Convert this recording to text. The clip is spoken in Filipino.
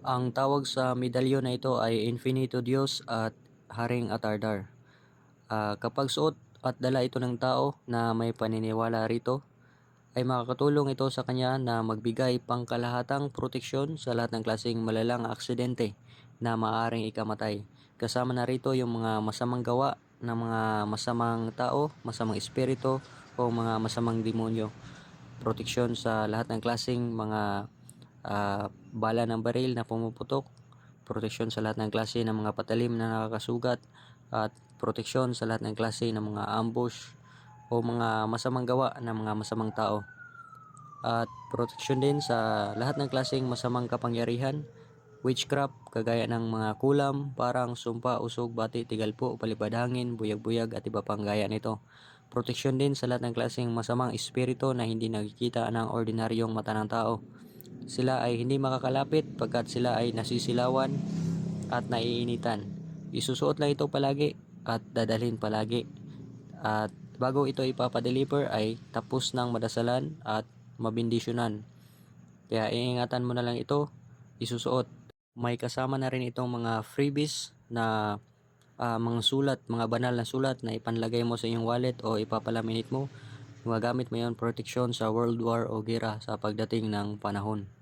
Ang tawag sa medalyon na ito ay Infinito Dios at Haring Atardar. Ah, kapag suot at dala ito ng tao na may paniniwala rito, ay makakatulong ito sa kanya na magbigay pangkalahatang proteksyon sa lahat ng klaseng malalang aksidente na maaaring ikamatay. Kasama na rito yung mga masamang gawa ng mga masamang tao, masamang espiritu o mga masamang demonyo. Proteksyon sa lahat ng klaseng mga ah, bala ng baril na pumuputok, proteksyon sa lahat ng klase ng mga patalim na nakakasugat, at proteksyon sa lahat ng klase ng mga ambush o mga masamang gawa ng mga masamang tao. At proteksyon din sa lahat ng klaseng masamang kapangyarihan, witchcraft, kagaya ng mga kulam, parang sumpa, usog, bati, tigalpo, palipad hangin, buyag-buyag at iba pang gaya nito. Proteksyon din sa lahat ng klaseng masamang espiritu na hindi nakikita ng ordinaryong mata ng tao. Sila ay hindi makakalapit pagkat sila ay nasisilawan at naiinitan. Isusuot lang ito palagi at dadalhin palagi. At bago ito ipapadeliver ay tapos ng madasalan at mabindisyonan. Kaya iingatan mo na lang ito, isusuot. May kasama na rin itong mga freebies na ah, mga sulat, mga banal na sulat na ipanlagay mo sa iyong wallet o ipapalaminate mo. Magamit mo yon proteksyon sa world war o gera sa pagdating ng panahon.